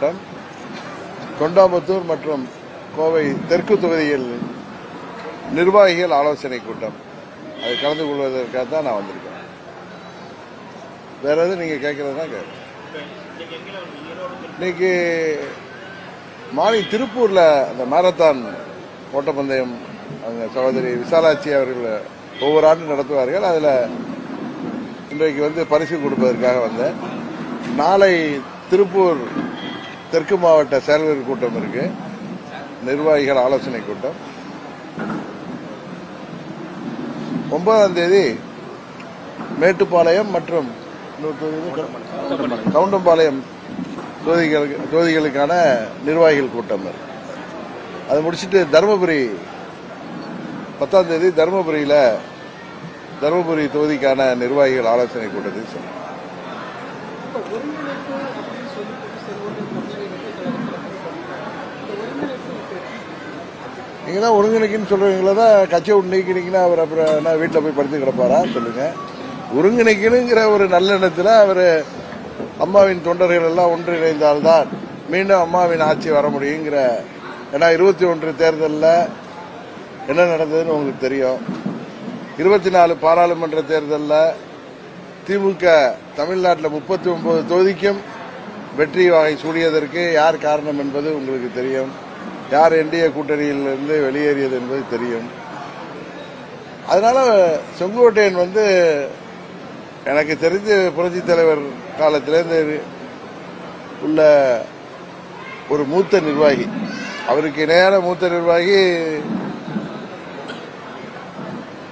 கூட்டம் தொண்டாமுத்தூர் மற்றும் கோவை தெற்கு தொகுதியில் நிர்வாகிகள் ஆலோசனை கூட்டம். அது கலந்து கொள்வதற்காக தான் நான் வந்திருக்கேன். வேற எதுவும் நீங்கள் கேட்கறதுனா கேட்க இன்னைக்கு மார்னிங் திருப்பூரில் அந்த மாரத்தான் ஓட்டப்பந்தயம் அவங்க சகோதரி விசாலாட்சி அவர்கள் ஒவ்வொரு ஆண்டும் நடத்துவார்கள். அதில் இன்றைக்கு வந்து பரிசு கொடுப்பதற்காக வந்தேன். நாளை திருப்பூர் தெற்கு மாவட்ட செயலர் கூட்டம் இருக்கு. நிர்வாகிகள் ஆலோசனை கூட்டம். ஒன்பதாம் தேதி மேட்டுப்பாளையம் மற்றும் கவுண்டம்பாளையம் தொகுதிகளுக்கான நிர்வாகிகள் கூட்டம் அதை அது தருமபுரி பத்தாம் தேதி தருமபுரியில் தருமபுரி தொகுதிக்கான நிர்வாகிகள் ஆலோசனை கூட்டத்தை சொன்னார் இப்ப ஒருங்கிணைப்பு அப்படின்னு சொல்லிட்டு செல்வர்கள் தமிழக வெற்றி கழகத்தில் இந்த ஒருங்கிணைப்பு இப்ப நீங்கள் தான் ஒருங்கிணைக்குன்னு சொல்றீங்களா தான் கட்சியை விட்டு நீக்கினீங்கன்னா அவர் அப்புறம் என்ன வீட்டில் போய் படுத்து கிடப்பாரா? சொல்லுங்கள் ஒருங்கிணைக்கணுங்கிற ஒரு நல்லெண்ணத்தில் அவர் அம்மாவின் தொண்டர்கள் எல்லாம் ஒன்றிணைந்தால்தான் மீண்டும் அம்மாவின் ஆட்சி வர முடியுங்கிற ஏன்னா இருபத்தி ஒன்று தேர்தலில் என்ன நடந்ததுன்னு உங்களுக்கு தெரியும். இருபத்தி நாலு பாராளுமன்ற தேர்தலில் திமுக தமிழ்நாட்டில் முப்பத்தி ஒன்பது தொகுதிக்கும் வெற்றி வகை சூடியதற்கு யார் காரணம் என்பது உங்களுக்கு தெரியும். யார் என்டிஏ கூட்டணியிலிருந்து வெளியேறியது என்பது தெரியும். அதனால செங்கோட்டையன் வந்து எனக்கு தெரிஞ்ச புரட்சி தலைவர் காலத்திலேருந்து உள்ள ஒரு மூத்த நிர்வாகி. அவருக்கு இணையான மூத்த நிர்வாகி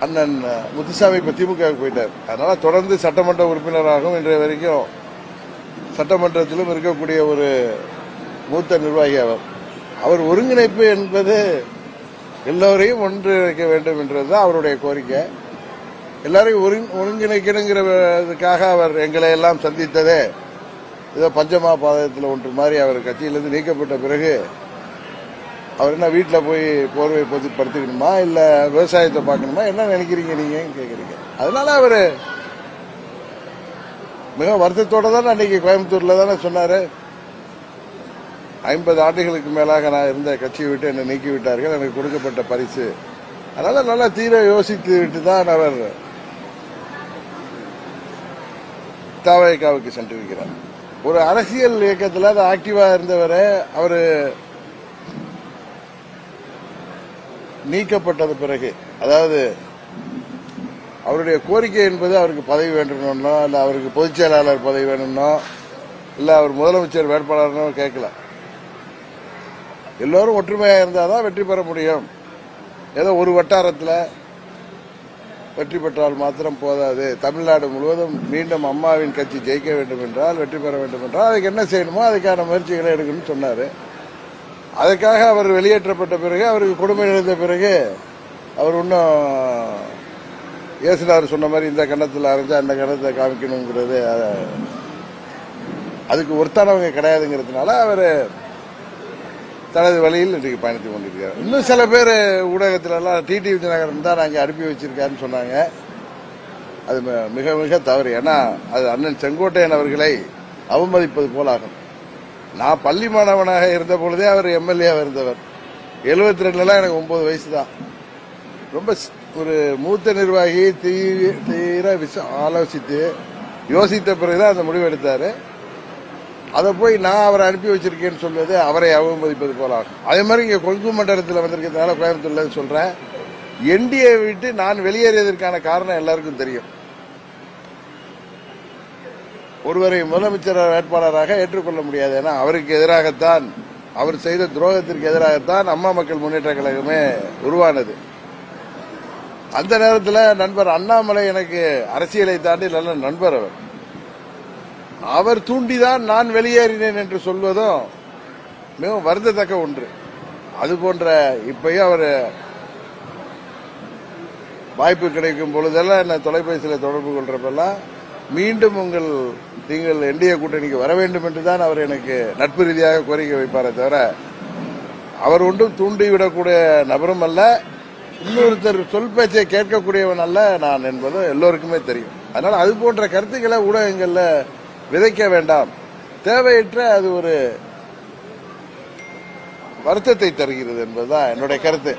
அண்ணன் முத்துசாமி இப்ப திமுக போயிட்டார். அதனால தொடர்ந்து சட்டமன்ற உறுப்பினராகவும் இன்றைய வரைக்கும் சட்டமன்றத்திலும் இருக்கக்கூடிய ஒரு மூத்த நிர்வாகி அவர். அவர் ஒருங்கிணைப்பு என்பது எல்லோரையும் ஒன்றிணைக்க வேண்டும் என்றதுதான் அவருடைய கோரிக்கை. எல்லாரையும் ஒருங்- ஒருங்கிணைக்கணுங்கிறதுக்காக அவர் எங்களை எல்லாம் சந்தித்ததே ஏதோ பஞ்சமா பாதத்தில் ஒன்று மாதிரி அவர் கட்சியிலிருந்து நீக்கப்பட்ட பிறகு அவர் என்ன வீட்டில் போய் போர்வை பொது படுத்துக்கணுமா இல்லை விவசாயத்தை பார்க்கணுமா என்ன நினைக்கிறீங்க நீங்கள் கேட்குறீங்க அதனால அவர் மிக வருத்தத்தோட தானே அன்னைக்கு கோயம்புத்தூரில் தானே சொன்னார். ஐம்பது ஆண்டுகளுக்கு மேலாக நான் இருந்த கட்சியை விட்டு என்னை நீக்கிவிட்டார்கள். எனக்கு கொடுக்கப்பட்ட பரிசு. அதனால நல்லா தீர யோசித்து விட்டு தான் அவர் தாவகாவுக்கு சென்றிருக்கிறார் ஒரு அரசியல் இயக்கத்தில் அது ஆக்டிவாக இருந்தவரை அவர் நீக்கப்பட்டது பிறகு அதாவது அவருடைய கோரிக்கை என்பது அவருக்கு பதவி வேண்டும்னோ இல்லை அவருக்கு பொதுச் செயலாளர் பதவி வேணும்னோ இல்லை அவர் முதலமைச்சர் வேட்பாளர்னோ கேட்கல. எல்லோரும் ஒற்றுமையா இருந்தாதான் வெற்றி பெற முடியும். ஏதோ ஒரு வட்டாரத்தில் வெற்றி பெற்றால் மாத்திரம் போதாது. தமிழ்நாடு முழுவதும் மீண்டும் அம்மாவின் கட்சி ஜெயிக்க வேண்டும் என்றால் வெற்றி பெற வேண்டும் என்றால் அதுக்கு என்ன செய்யணுமோ அதுக்கான முயற்சிகளை எடுக்கணும்னு சொன்னார். அதுக்காக அவர் வெளியேற்றப்பட்ட பிறகு அவருக்கு கொடுமை இருந்த பிறகு அவர் இன்னும் இயேசுனார் சொன்ன மாதிரி இந்த கணத்தில் அரைஞ்சா அந்த கணத்தை காமிக்கணுங்கிறது அதுக்கு ஒருத்தானவங்க கிடையாதுங்கிறதுனால அவர் தனது வழியில் இன்றைக்கு பயணித்துக் கொண்டிருக்கிறார். இன்னும் சில பேர் ஊடகத்திலலாம் டிடி விஜயநகரம் தான் நாங்கள் அனுப்பி வச்சிருக்காருன்னு சொன்னாங்க. அது மிக மிக தவறு. ஏன்னா அது அண்ணன் செங்கோட்டையன் அவர்களை அவமதிப்பது போலாகும். நான் பள்ளி மாணவனாக இருந்த பொழுதே அவர் எம்எல்ஏவாக இருந்தவர். எழுபத்தி ரெண்டுலாம் எனக்கு ஒன்பது வயசு தான். ரொம்ப ஸ்- ஒரு மூத்த நிர்வாகி தீ- தீர விச ஆலோசித்து யோசித்த பிறகுதான் அந்த முடிவு எடுத்தாரு. அதை போய் நான் அவரை அனுப்பி வச்சிருக்கேன்னு சொல்வது அவரை அவமதிப்பது போல ஆகும் அதே மாதிரி இங்கே கொங்கு மண்டலத்தில் வந்திருக்கிறதுனால கோயம்புத்தூர்ல சொல்றேன். என்டிஏ விட்டு நான் வெளியேறியதற்கான காரணம் எல்லாருக்கும் தெரியும். ஒருவரை முதலமைச்சர் வேட்பாளராக ஏற்றுக்கொள்ள முடியாது. ஏன்னா அவருக்கு எதிராகத்தான் அவர் செய்த துரோகத்திற்கு எதிராகத்தான் அம்மா மக்கள் முன்னேற்ற கழகமே உருவானது. அந்த நேரத்தில் நண்பர் அண்ணாமலை எனக்கு அரசியலை தாண்டி நல்ல நண்பர் அவர். அவர் தூண்டிதான் நான் வெளியேறினேன் என்று சொல்வதும் மிகவும் வருந்தத்தக்க ஒன்று. அது போன்ற இப்பயும் அவர் வாய்ப்பு கிடைக்கும் பொழுதெல்லாம் என்ன தொலைபேசியில் தொடர்பு கொள்றப்பெல்லாம் மீண்டும் உங்கள் நீங்கள் என்டிஏ கூட்டணிக்கு வர வேண்டும் என்று தான் அவர் எனக்கு நட்பு ரீதியாக கோரிக்கை வைப்பாரே தவிர அவர் ஒன்றும் தூண்டிவிடக்கூடிய நபரும் அல்ல. இன்னொருத்தர் சொல் பேச்சை கேட்கக்கூடியவன் அல்ல நான் என்பதும் எல்லோருக்குமே தெரியும். அதனால அது போன்ற கருத்துக்களை ஊடகங்கள்ல விதைக்க வேண்டாம். தேவையற்ற அது ஒரு வருத்தத்தை தருகிறது என்பதுதான் என்னுடைய கருத்து.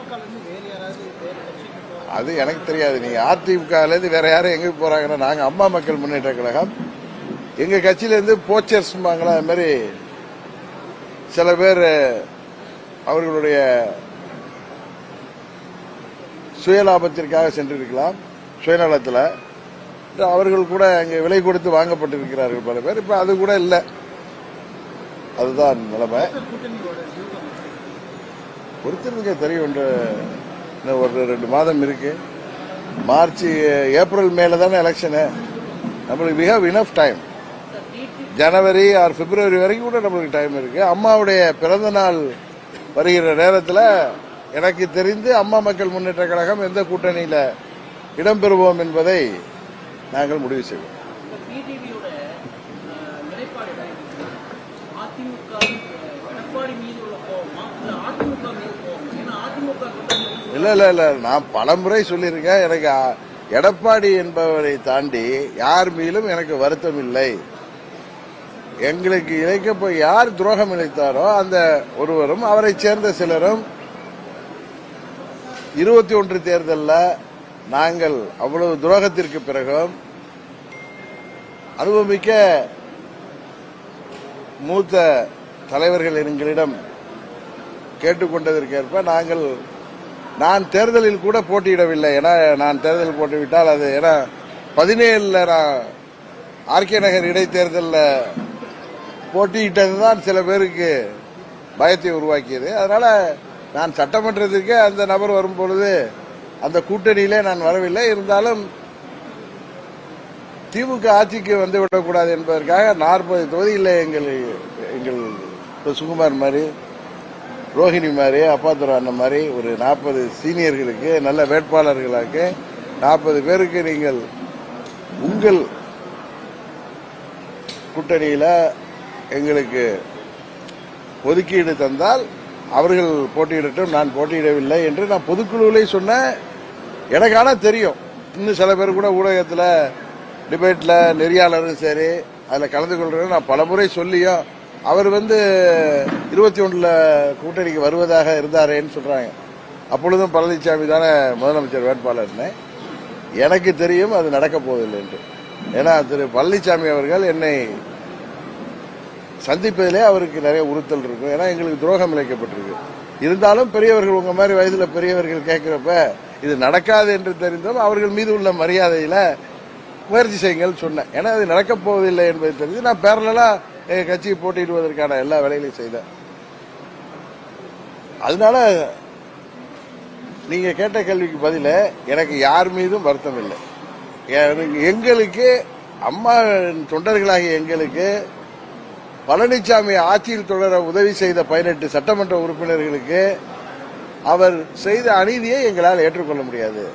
அது எனக்கு தெரியாது. நீங்க அதிமுகல வேற யாரும் எங்க போறாங்கன்னா நாங்க அம்மா மக்கள் முன்னேற்ற கழகம். எங்க கட்சியிலேருந்து போச்சர்ஸ்பாங்களா அது மாதிரி சில பேர் அவர்களுடைய சுயலாபத்திற்காக சென்றிருக்கலாம். சுயநலத்தில். அவர்கள் கூட அங்கே விலை கொடுத்து வாங்கப்பட்டிருக்கிறார்கள் பல பேர். இப்ப அது கூட இல்லை. அதுதான் நிலைமை. கூட்டணியோட பொறுத்திருந்துங்க தெரியும் என்று இன்னும் ஒரு ரெண்டு மாதம் இருக்கு. மார்ச் ஏப்ரல் மேல தானே எலெக்ஷனு நம்மளுக்கு we have enough time January or February வரைக்கும் கூட நம்மளுக்கு டைம் இருக்கு. அம்மாவுடைய பிறந்த நாள் வருகிற நேரத்தில் எனக்கு தெரிந்து அம்மா மக்கள் முன்னேற்ற கழகம் எந்த கூட்டணியில இடம்பெறுவோம் என்பதை நாங்கள் முடிவு செய்வோம். இல்ல இல்ல இல்ல இல்ல. நான் பலமுறை சொல்லியிருக்கேன். எனக்கு எடப்பாடி என்பவரை தாண்டி யார் மீதும் எனக்கு வருத்தம் இல்லை. எங்களுக்கு இழைக்க யார் துரோகம் இழைத்தாரோ அந்த ஒருவரும் அவரை சேர்ந்த சிலரும் இருபத்தி ஒன்று தேர்தலில் நாங்கள் அவ்வளவு துரோகத்திற்கு பிறகும் அனுபவமிக்க மூத்த தலைவர்கள் எங்களிடம் கேட்டுக்கொண்டதற்கேற்ப நாங்கள் நான் தேர்தலில் கூட போட்டியிடவில்லை. ஏன்னா நான் தேர்தல் போட்டுவிட்டால் அது ஏன்னா பதினேழுல நான் ஆர்கே நகர் இடைத்தேர்தலில் போட்டியிட்டது தான் சில பேருக்கு பயத்தை உருவாக்கியது. அதனால நான் சட்டமன்றத்திற்கே அந்த நபர் வரும் பொழுது அந்த கூட்டணியிலே நான் வரவில்லை. இருந்தாலும் திமுக ஆட்சிக்கு வந்து விடக்கூடாது என்பதற்காக நாற்பது தொகுதியில் எங்கள் எங்கள் இப்போ சுகுமார் மாதிரி ரோஹிணி மாதிரி அப்பாத்துறை அண்ணன் மாதிரி ஒரு நாற்பது சீனியர்களுக்கு நல்ல வேட்பாளர்களுக்கு நாற்பது பேருக்கு நீங்கள் உங்கள் கூட்டணியில் எங்களுக்கு ஒதுக்கீடு தந்தால் அவர்கள் போட்டியிடட்டும் நான் போட்டியிடவில்லை என்று நான் பொதுக்குழுவிலே சொன்னேன் எனக்கு ஆனால் தெரியும். இன்னும் சில பேர் கூட ஊடகத்தில் டிபேட்டில் நெறியாளரும் சரி அதில் கலந்து கொள்றது நான் பலமுறை சொல்லியும் அவர் வந்து இருபத்தி ஒன்றில் கூட்டணிக்கு வருவதாக இருந்தாரேன்னு சொல்கிறாங்க அப்பொழுதும் பழனிசாமி தானே முதலமைச்சர் வேட்பாளர்னு. எனக்கு தெரியும் அது நடக்க போவதில்லை என்று. ஏன்னா திரு பழனிசாமி அவர்கள் என்னை சந்திப்பதிலே அவருக்கு நிறைய உறுத்தல் இருக்கும். ஏன்னா எங்களுக்கு துரோகம் இழைக்கப்பட்டிருக்கு. இருந்தாலும் பெரியவர்கள் உங்க மாதிரி வயதுல பெரியவர்கள் கேட்கிறப்ப இது நடக்காது என்று தெரிந்தும் அவர்கள் மீது உள்ள மரியாதையில முயற்சி செய்யுங்கள் சொன்னேன். ஏன்னா இது நடக்கப் போவதில்லை என்பது தெரிஞ்சு நான் பேரலா எங்க கட்சியை போட்டியிடுவதற்கான எல்லா வேலைகளையும் செய்தேன். அதனால நீங்க கேட்ட கேள்விக்கு பதில எனக்கு யார் மீதும் வருத்தம் இல்லை எங்களுக்கு அம்மா தொண்டர்களாகிய எங்களுக்கு பழனிசாமி ஆட்சியில் தொடர உதவி செய்த பதினெட்டு சட்டமன்ற உறுப்பினர்களுக்கு அவர் செய்த அநீதியை எங்களால் ஏற்றுக்கொள்ள முடியாது.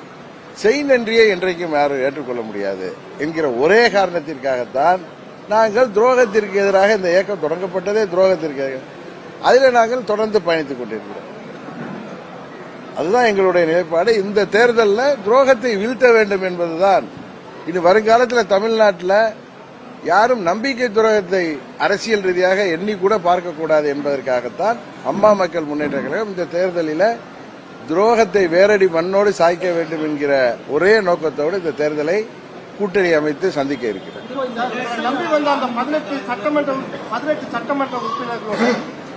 செய் நன்றியை என்றைக்கும் யாரும் ஏற்றுக்கொள்ள முடியாது என்கிற ஒரே காரணத்திற்காகத்தான் நாங்கள் துரோகத்திற்கு எதிராக இந்த இயக்கம் தொடங்கப்பட்டதே துரோகத்திற்கு. அதில் நாங்கள் தொடர்ந்து பயணித்துக் கொண்டிருக்கிறோம். அதுதான் எங்களுடைய நிலைப்பாடு. இந்த தேர்தலில் துரோகத்தை வீழ்த்த வேண்டும் என்பதுதான். இனி வருங்காலத்தில் தமிழ்நாட்டில் யாரும் நம்பிக்கை துரோகத்தை அரசியல் ரீதியாக எண்ணி கூட பார்க்கக்கூடாது என்பதற்காகத்தான் அம்மா மக்கள் முன்னேற்ற கழகம் இந்த தேர்தலில் துரோகத்தை வேரடி மண்ணோடு சாய்க்க வேண்டும் என்கிற ஒரே நோக்கத்தோடு இந்த தேர்தலை கூட்டணி அமைத்து சந்திக்க இருக்கிறது.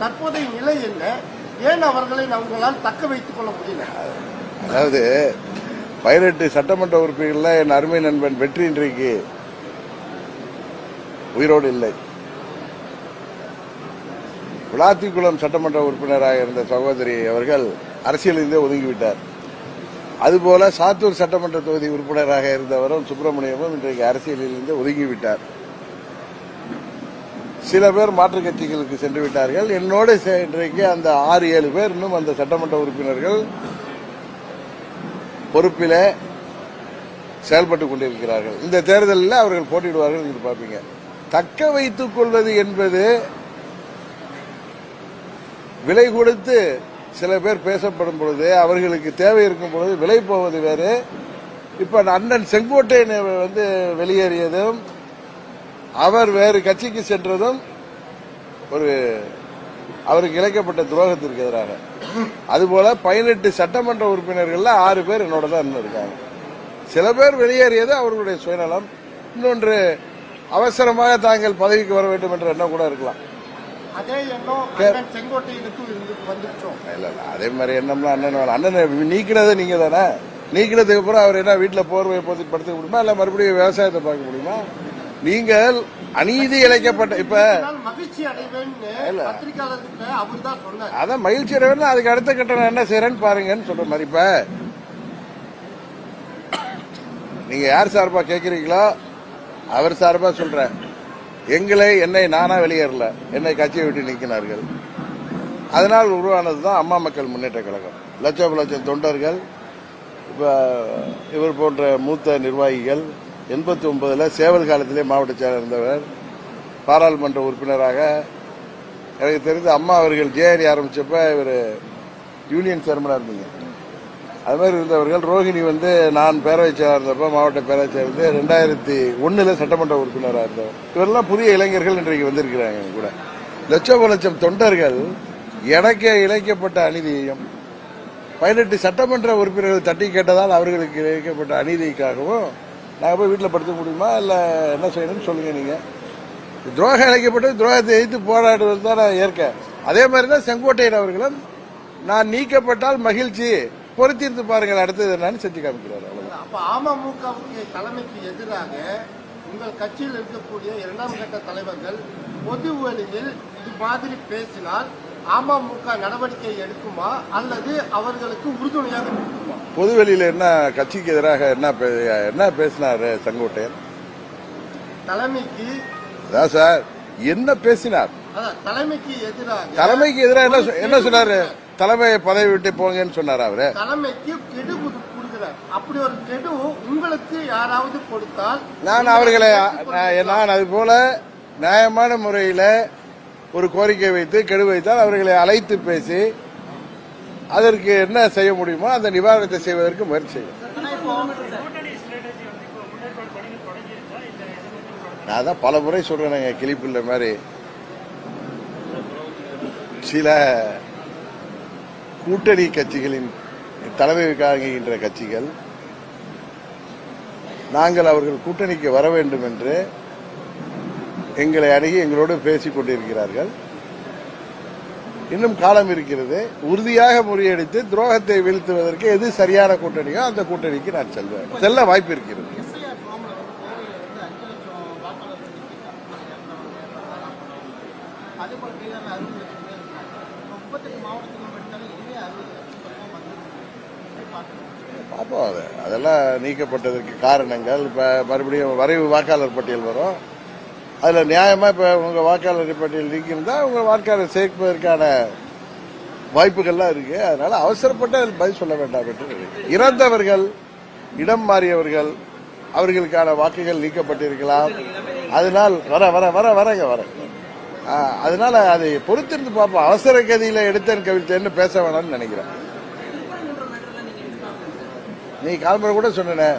தற்போதைய நிலை என்ன? ஏன் அவர்களை அவங்களால் தக்க வைத்துக் கொள்ள முடியல? அதாவது பதினெட்டு சட்டமன்ற உறுப்பினர்கள் என் அருமை நண்பன் வெற்றி இன்றைக்கு உயிரோடு இல்லை. விளாத்திக்குளம் சட்டமன்ற உறுப்பினராக இருந்த சகோதரி அவர்கள் அரசியலிருந்தே ஒதுங்கிவிட்டார். அதுபோல சாத்தூர் சட்டமன்ற தொகுதி உறுப்பினராக இருந்தவரும் சுப்பிரமணியமும் இன்றைக்கு அரசியலிலிருந்து ஒதுங்கிவிட்டார். சில பேர் மாற்றுக் கட்சிகளுக்கு சென்று விட்டார்கள். என்னோடு இன்றைக்கு அந்த ஆறு ஏழு பேர் இன்னும் அந்த சட்டமன்ற உறுப்பினர்கள் பொறுப்பிலே செயல்பட்டுக் கொண்டிருக்கிறார்கள். இந்த தேர்தலில் அவர்கள் போட்டியிடுவார்கள் என்று பார்ப்பீங்க. தக்க வைத்துக் கொள்வது என்பது விலை கொடுத்து சில பேர் பேசப்படும் பொழுது அவர்களுக்கு தேவை இருக்கும் பொழுது விலை போவது வேறு. இப்ப அண்ணன் செங்கோட்டையன் வந்து வெளியேறியதும் அவர் வேறு கட்சிக்கு சென்றதும் ஒரு அவருக்கு இழைக்கப்பட்ட துரோகத்திற்கு எதிராக. அதுபோல பதினெட்டு சட்டமன்ற உறுப்பினர்கள்ல ஆறு பேர் என்னோட தான் இருக்காங்க சில பேர் வெளியேறியது அவர்களுடைய சுயநலம். இன்னொன்று அவசரமாக தாங்கள் பதவிக்கு வர வேண்டும் என்ற எண்ணம் கூட இருக்கலாம். அதே மாதிரி எண்ணம்லாம் அண்ணன். அண்ணனை நீக்கினது நீங்க தானே நீக்கினதுக்கு அப்புறம் அவர் என்ன வீட்டுல போர்வை போத்தி படுத்துக்க முடியுமா? இல்ல மறுபடியும் விவசாயத்தை பார்க்க முடியுமா? நீங்கள் அநீதி இழைக்கப்பட்ட இப்ப அதான் மகிழ்ச்சி அடைவேன் அதுக்கு அடுத்த கட்டம் நான் என்ன செய்யறேன்னு பாருங்கன்னு சொல்ற மாதிரி இப்ப நீங்க யார் சார்பா கேக்குறீங்களோ அவர் சார்பா சொல்கிறேன் எங்களை என்னை நானா வெளியேறல. என்னை கட்சியை விட்டு நீக்கினார்கள். அதனால் உருவானது தான் அம்மா மக்கள் முன்னேற்ற கழகம். லட்சம் லட்சம் தொண்டர்கள் இப்போ இவர் போன்ற மூத்த நிர்வாகிகள் எண்பத்தி ஒன்பதுல சேவல் காலத்திலே மாவட்ட செயலர் இருந்தவர் பாராளுமன்ற உறுப்பினராக எனக்கு தெரிந்து அம்மா அவர்கள் ஜேஆர்இ ஆரம்பிச்சப்ப இவர் யூனியன் சேர்மனா இருந்தீங்க. அது மாதிரி இருந்தவர்கள் ரோஹிணி வந்து நான் பேரவை செயலர் இருந்தப்ப மாவட்ட பேரவை செயலர் இருந்து ரெண்டாயிரத்தி ஒன்னுல சட்டமன்ற உறுப்பினராக இருந்தவர் இவரெல்லாம் புதிய இளைஞர்கள் இன்றைக்கு வந்திருக்கிறாங்க கூட. லட்சம் லட்சம் தொண்டர்கள் எனக்கே இழைக்கப்பட்ட அநீதியையும் பதினெட்டு சட்டமன்ற உறுப்பினர்கள் தட்டி கேட்டதால் அவர்களுக்கு இழைக்கப்பட்ட அநீதிக்காகவும் நாங்கள் போய் வீட்டில் படுத்துக்க முடியுமா? இல்லை என்ன செய்யணும்னு சொல்லுங்க நீங்கள் துரோகம் இழைக்கப்பட்டு துரோகத்தை எதிர்த்து போராடுவது தான் நான் ஏற்க அதே மாதிரி தான் செங்கோட்டையன் அவர்களும் நான் நீக்கப்பட்டால் மகிழ்ச்சி பொறுத்திருந்து பாருங்கள் அடுத்தது என்னன்னு செஞ்சு காமிக்கிறார் அவ்வளவுதான். அப்ப அமமுகவுக்கு தலைமைக்கு எதிராக உங்கள் கட்சியில் இருக்கக்கூடிய இரண்டாம் கட்ட தலைவர்கள் பொது வழியில் இது மாதிரி பேசினால் அமமுக நடவடிக்கை எடுக்குமா? அல்லது அவர்களுக்கு உறுதுணையாக இருக்குமா பொதுவெளியில என்ன கட்சிக்கு எதிராக என்ன என்ன பேசினாரு செங்கோட்டையன்? தலைமைக்கு அதான் சார் என்ன பேசினார்? தலைமைக்கு எதிராக தலைமைக்கு எதிராக என்ன என்ன சொன்னாரு? தலைமை பதவி விட்டு போங்கன்னு சொன்னார் அவரு? தலைமைக்கு கெடு அப்படி ஒரு கெடு உங்களுக்கு யாராவது கொடுத்தால் நான் அவர்களை நான் அது போல நியாயமான முறையில ஒரு கோரிக்கை வைத்து கெடு வைத்தால் அவர்களை அழைத்து பேசி அதற்கு என்ன செய்ய முடியுமோ அந்த நிவாரணத்தை செய்வதற்கு முயற்சி நான் தான் பல முறை சொல்றேனுங்க கிளிப்பிள்ள மாதிரி. சில கூட்டணி கட்சிகளின் தலைமை காண்கின்ற கட்சிகள் நாங்கள் அவர்கள் கூட்டணிக்கு வர வேண்டும் என்று எங்களை அணுகி எங்களோடு பேசிக் கொண்டிருக்கிறார்கள். இன்னும் காலம் இருக்கிறது. உறுதியாக முறியடித்து துரோகத்தை வீழ்த்துவதற்கு எது சரியான கூட்டணியோ அந்த கூட்டணிக்கு நான் செல்வேன். செல்ல வாய்ப்பு இருக்கிறது. அதே போல பீகார்ல அறுபது லட்சம் பேர் இருக்காங்க இப்போ முப்பத்தெட்டு எடுத்தாலும் இதுவே அறுபது லட்சம் பார்க்கணும். பார்ப்போம். அது அதெல்லாம் நீக்கப்பட்டதற்கு காரணங்கள். இப்போ மறுபடியும் வரைவு வாக்காளர் பட்டியல் வரும். அதில் நியாயமாக இப்போ உங்கள் வாக்காளர் பட்டியல் நீக்கியிருந்தால் உங்கள் வாக்காளர் சேர்ப்பதற்கான வாய்ப்புகள்லாம் இருக்கு. அதனால் அவசரப்பட்டு அதில் பதில் சொல்ல வேண்டாம் என்று இறந்தவர்கள் இடம் மாறியவர்கள் அவர்களுக்கான வாக்குகள் நீக்கப்பட்டிருக்கலாம். அதனால் வர வர வர வரங்க வரேன் அதனால அதை பொறுத்திருந்து பார்ப்போம். அவசர கதியில எடுத்தேன் கவிழ்த்தேன்னு பேச வேணாம்னு நினைக்கிறேன். நீ கால்முறை கூட சொன்ன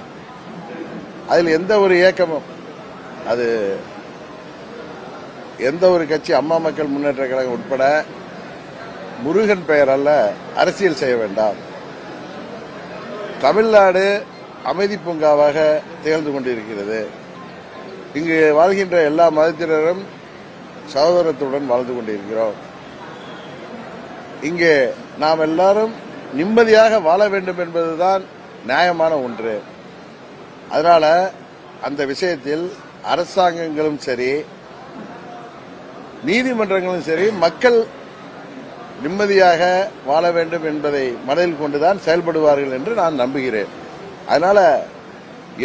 அதில் எந்த ஒரு இயக்கமும் அது எந்த ஒரு கட்சி அம்மா மக்கள் முன்னேற்ற கழகம் உட்பட முருகன் பெயர் அல்ல அரசியல் செய்ய வேண்டாம். தமிழ்நாடு அமைதி பூங்காவாக திகழ்ந்து கொண்டிருக்கிறது. இங்கு வாழ்கின்ற எல்லா மதத்தினரும் சகோதரத்துடன் வாழ்ந்து கொண்டிருக்கிறோம். இங்கே நாம் எல்லாரும் நிம்மதியாக வாழ வேண்டும் என்பதுதான் நியாயமான ஒன்று. அதனால அந்த விஷயத்தில் அரசாங்கங்களும் சரி நீதிமன்றங்களும் சரி மக்கள் நிம்மதியாக வாழ வேண்டும் என்பதை மனதில் கொண்டுதான் செயல்படுவார்கள் என்று நான் நம்புகிறேன். அதனால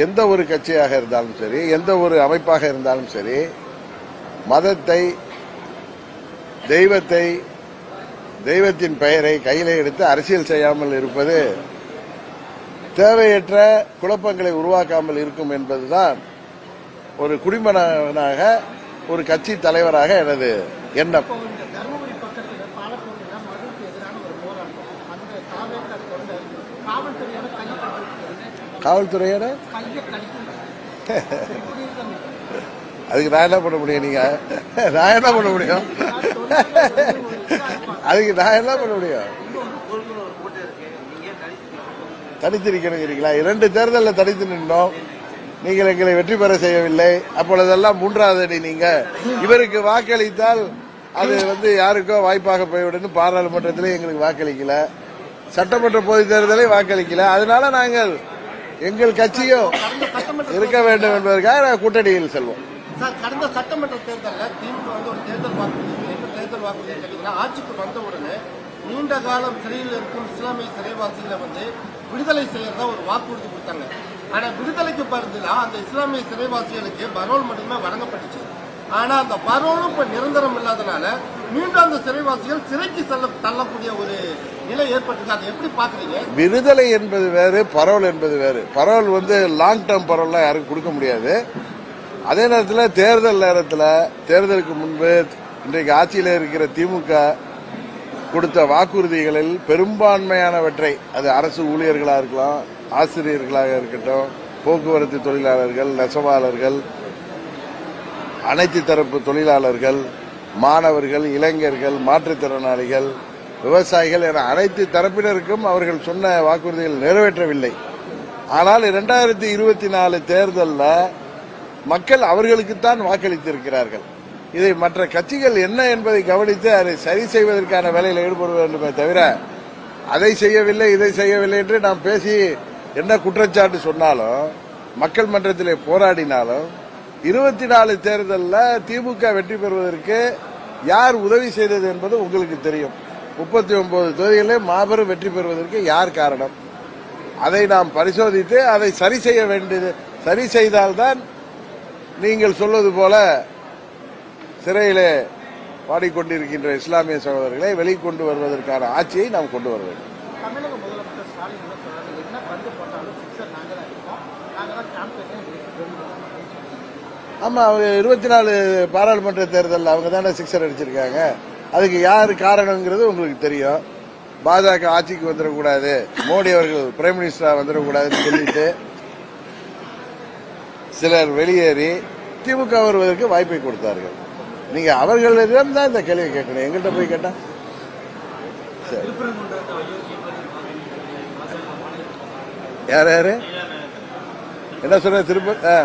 எந்த ஒரு கட்சியாக இருந்தாலும் சரி எந்த ஒரு அமைப்பாக இருந்தாலும் சரி மதத்தை தெய்வத்தை தெய்வத்தின் பெயரை கையிலே எடுத்து அரசியல் செய்யாமல் இருப்பது தேவையற்ற குழப்பங்களை உருவாக்காமல் இருக்கும் என்பதுதான் ஒரு குடிமகனாக ஒரு கட்சி தலைவராக எனது எண்ணம். காவல்துறையோட அதுக்கு நான் என்ன பண்ண முடியும் நீங்க? நான் என்ன பண்ண முடியும்? அதுக்கு நான் என்ன பண்ண முடியும்? தனித்திருக்கணுங்கிறீங்களா? இரண்டு தேர்தலில் தனித்து நின்றோம் நீங்கள் எங்களை வெற்றி பெற செய்யவில்லை. அப்பொழுதெல்லாம் மூன்றாவது அடி நீங்க. இவருக்கு வாக்களித்தால் அது வந்து யாருக்கோ வாய்ப்பாக போய்விடும். பாராளுமன்றத்திலே எங்களுக்கு வாக்களிக்கல. சட்டமன்ற பொது தேர்தலை வாக்களிக்கல. அதனால நாங்கள் எங்கள் கட்சியும் இருக்க வேண்டும் என்பதற்காக நாங்கள் கூட்டணியில் செல்வோம். சார் கடந்த சட்டமன்ற தேர்தலில் திமுக வந்து ஒரு தேர்தல் வாக்குறுதி என்ன தேர்தல் வாக்குறுதி கேட்டீங்கன்னா ஆட்சிக்கு வந்த உடனே நீண்ட காலம் சிறையில் இருக்கும் இஸ்லாமிய சிறைவாசிகளை வந்து விடுதலை செய்யறதா ஒரு வாக்குறுதி கொடுத்தாங்க. ஆனா விடுதலைக்கு பதிலா அந்த இஸ்லாமிய சிறைவாசிகளுக்கு பரோல் மட்டுமே வழங்கப்பட்டுச்சு. ஆனா அந்த பரோலும் இப்ப நிரந்தரம் இல்லாதனால மீண்டும் அந்த சிறைவாசிகள் சிறைக்கு செல்ல தள்ளக்கூடிய ஒரு நிலை ஏற்பட்டிருக்கு. அதை எப்படி பாக்குறீங்க விடுதலை என்பது வேறு பரோல் என்பது வேறு. பரோல் வந்து லாங் டேர்ம் பரோல்லாம் யாருக்கும் கொடுக்க முடியாது. அதே நேரத்தில் தேர்தல் நேரத்தில் தேர்தலுக்கு முன்பு இன்றைக்கு ஆட்சியில் இருக்கிற திமுக கொடுத்த வாக்குறுதிகளில் பெரும்பான்மையானவற்றை அது அரசு ஊழியர்களாக இருக்கலாம் ஆசிரியர்களாக இருக்கட்டும் போக்குவரத்து தொழிலாளர்கள் நெசவாளர்கள் அனைத்து தரப்பு தொழிலாளர்கள் மாணவர்கள் இளைஞர்கள் மாற்றுத்திறனாளிகள் விவசாயிகள் என அனைத்து தரப்பினருக்கும் அவர்கள் சொன்ன வாக்குறுதிகள் நிறைவேற்றவில்லை. ஆனால் இரண்டாயிரத்தி இருபத்தி நாலு தேர்தலில் மக்கள் அவர்களுக்குத்தான் வாக்களித்திருக்கிறார்கள். இதை மற்ற கட்சிகள் என்ன என்பதை கவனித்து அதை சரி செய்வதற்கான வேலையில் ஈடுபட வேண்டுமே தவிர அதை செய்யவில்லை இதை செய்யவில்லை என்று நாம் பேசி என்ன குற்றச்சாட்டு சொன்னாலும் மக்கள் மன்றத்திலே போராடினாலும் இருபத்தி நாலு தேர்தலில் திமுக வெற்றி பெறுவதற்கு யார் உதவி செய்தது என்பது உங்களுக்கு தெரியும். முப்பத்தி ஒன்பது தொகுதிகளிலே மாபெரும் வெற்றி பெறுவதற்கு யார் காரணம்? அதை நாம் பரிசோதித்து அதை சரி செய்ய வேண்டியது சரி செய்தால்தான் நீங்கள் சொல்வது போல சிறையிலே பாடிக்கொண்டிருக்கின்ற இஸ்லாமிய சகோதரர்களை வெளிக்கொண்டு வருவதற்கான ஆட்சியை நாம் கொண்டு வர வேண்டும். தமிழக முதலமைச்சர் ஸ்டாலின் என்ன சொல்றாரு என்ன பந்து போட்டாலும் சிக்ஸர் நாங்க தான் இருக்கோம் நாங்க தான் சாம்பியன் ஆமா அவங்க இருபத்தி நாலு பாராளுமன்ற தேர்தலில் அவங்க தானே சிக்ஸர் அடிச்சிருக்காங்க. அதுக்கு யார் காரணங்கிறது உங்களுக்கு தெரியும். பாஜக ஆட்சிக்கு வந்துடக்கூடாது. மோடி அவர்கள் பிரைம் மினிஸ்டரா வந்துடக்கூடாதுன்னு சொல்லிட்டு சிலர் வெளியேறி திமுக வருவதற்கு வாய்ப்பை கொடுத்தார்கள். நீங்க அவர்களிடம் தான் இந்த கேள்வி கேட்கணும். எங்கள்கிட்ட போய் கேட்டா? சரி. யார் யாரு? என்ன சொல்ற திருப்ப ஆ.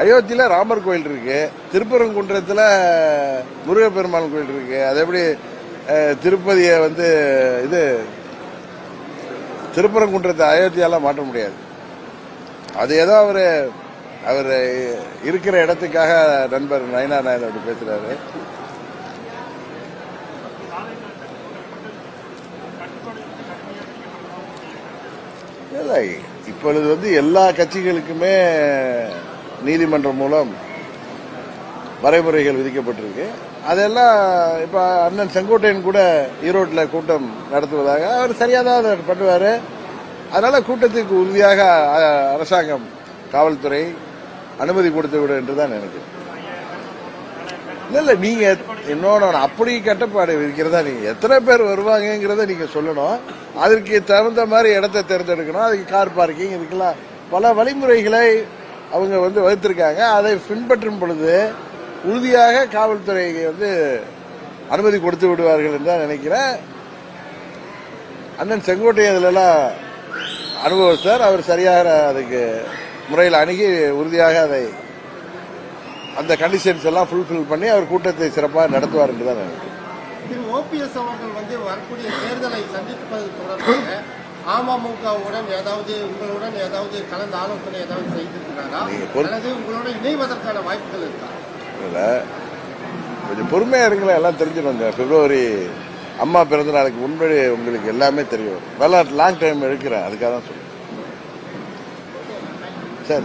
அயோத்தியில ராமர் கோயில் இருக்கு. திருப்பரங்குன்றத்துல முருகப்பெருமாள் கோயில் இருக்கு. அது எப்படி திருப்பதியை வந்து இது திருப்பரங்குன்றத்தை அயோத்தியாலாம் மாற்ற முடியாது. அது ஏதோ அவரு அவர் இருக்கிற இடத்துக்காக நண்பர் நயனா நாயர் அவர் பேசுறாரு. இல்லை இப்பொழுது வந்து எல்லா கட்சிகளுக்குமே நீதிமன்றம் மூலம் வரைமுறைகள் விதிக்கப்பட்டிருக்கு. அதெல்லாம் இப்ப அண்ணன் செங்கோட்டையன் கூட ஈரோட்டில் கூட்டம் நடத்துவதாக அவர் சரியா தான் அதை பண்ணுவாரு. அதனால கூட்டத்துக்கு உறுதியாக அரசாங்கம் காவல்துறை அனுமதி கொடுத்து விடும் என்று தான் நினைக்கிறேன் இல்ல இல்ல நீங்க இன்னொன்னு அப்படி கட்டுப்பாடு இருக்கிறதா நீங்க எத்தனை பேர் வருவாங்கங்கிறத நீங்க சொல்லணும். அதற்கு தகுந்த மாதிரி இடத்தை தேர்ந்தெடுக்கணும். அதுக்கு கார் பார்க்கிங் இதுக்கெல்லாம் பல வழிமுறைகளை அவங்க வந்து வகுத்திருக்காங்க. அதை பின்பற்றும் பொழுது உறுதியாக காவல்துறை வந்து அனுமதி கொடுத்து விடுவார்கள் என்று தான் நினைக்கிறேன். அண்ணன் செங்கோட்டை அதிலெல்லாம் சார் அவர் சரியாக அதுக்கு முறையில் அணுகி உறுதியாக அதை அந்த கண்டிஷன்ஸ் எல்லாம் ஃபுல்ஃபில் பண்ணி அவர் கூட்டத்தை சிறப்பாக நடத்துவார் என்று தான் நினைக்கிறேன். திரு ஓபிஎஸ் அவர்கள் வந்து வரக்கூடிய தேர்தலை சந்திப்பது தொடர்பாக அமமுகவுடன் ஏதாவது உங்களுடன் ஏதாவது கலந்து ஆலோசனை ஏதாவது செய்திருக்கிறாரா? அல்லது உங்களோட இணைவதற்கான வாய்ப்புகள் இருக்கா? இல்ல. கொஞ்சம் பொறுமையா இருங்களேன். எல்லாம் இந்த பிப்ரவரி அம்மா பிறந்த நாளுக்கு முன்படி உங்களுக்கு எல்லாமே தெரியும். நல்லா லாங் டைம் எடுக்கிறேன். அதுக்காக தான் சொல்றேன். Sir.